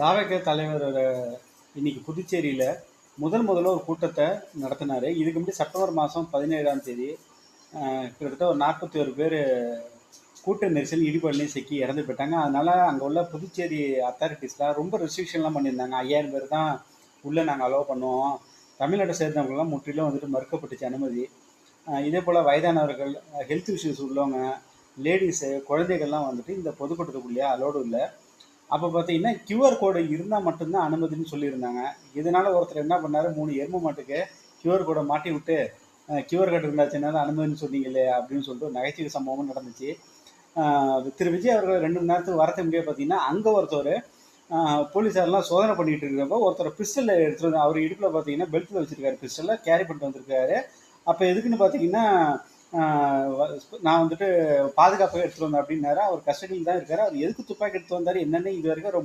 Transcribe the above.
தாவக தலைவர் இன்னைக்கு புதுச்சேரியில் முதல் முதல்ல ஒரு கூட்டத்தை நடத்தினார். இதுக்கு முன்னாடி செப்டம்பர் மாதம் பதினேழாம் தேதி கிட்டத்தட்ட ஒரு நாற்பத்தி ஒரு பேர் கூட்ட நெரிசல் இடிபாடுலையும் சிக்கி இறந்து போயிட்டாங்க. அதனால் அங்கே உள்ள புதுச்சேரி அத்தாரிட்டிஸ்லாம் ரொம்ப ரெஸ்ட்ரிக்ஷன்லாம் பண்ணியிருந்தாங்க. ஐயாயிரம் பேர் தான் உள்ளே நாங்கள் அலோவ் பண்ணுவோம். தமிழ்நாட்டை சேர்ந்தவங்களாம் முற்றிலும் வந்துட்டு மறுக்கப்பட்டுச்சு அனுமதி. இதே போல் வயதானவர்கள் ஹெல்த் இஷ்யூஸ் உள்ளவங்க லேடிஸு குழந்தைகள்லாம் வந்துட்டு இந்த பொதுக்கூட்டத்துக்குள்ளேயே அலோடு இல்லை. அப்போ பார்த்தீங்கன்னா கியூஆர் கோடு இருந்தால் மட்டும்தான் அனுமதின்னு சொல்லியிருந்தாங்க. இதனால் ஒருத்தர் என்ன பண்ணாரு? மூணு எருமை மாட்டுக்கு கியூஆர் கோடை மாட்டி விட்டு கியூஆர் கோடு இருந்தாச்சுனால அனுமதின்னு சொன்னீங்களே அப்படின்னு சொல்லிட்டு நகைச்சுவை சம்பவமும் நடந்துச்சு. திரு விஜய் அவர்கள் ரெண்டு மணி நேரத்துக்கு வரத்து முன்னாடியே பார்த்தீங்கன்னா அங்கே ஒருத்தர் போலீஸாரெலாம் சோதனை பண்ணிகிட்டு இருக்கிறப்ப ஒருத்தர் பிஸ்டல் எடுத்துகிட்டு வந்து அவர் இடுப்பில் பார்த்தீங்கன்னா பெல்ட்டில் வச்சுருக்காரு பிஸ்டலில் கேரி பண்ணிட்டு வந்திருக்காரு. அப்போ எதுக்குன்னு பார்த்தீங்கன்னா நான் வந்துட்டு பாதுகாப்பாக எடுத்துட்டு வந்தேன் அப்படின்னாரு. அவர் கஸ்டடியில் தான் இருக்காரு. அவர் எதுக்கு துப்பாக்கி எடுத்து வந்தாரு? என்னன்னு இது வரைக்கும் ரொம்ப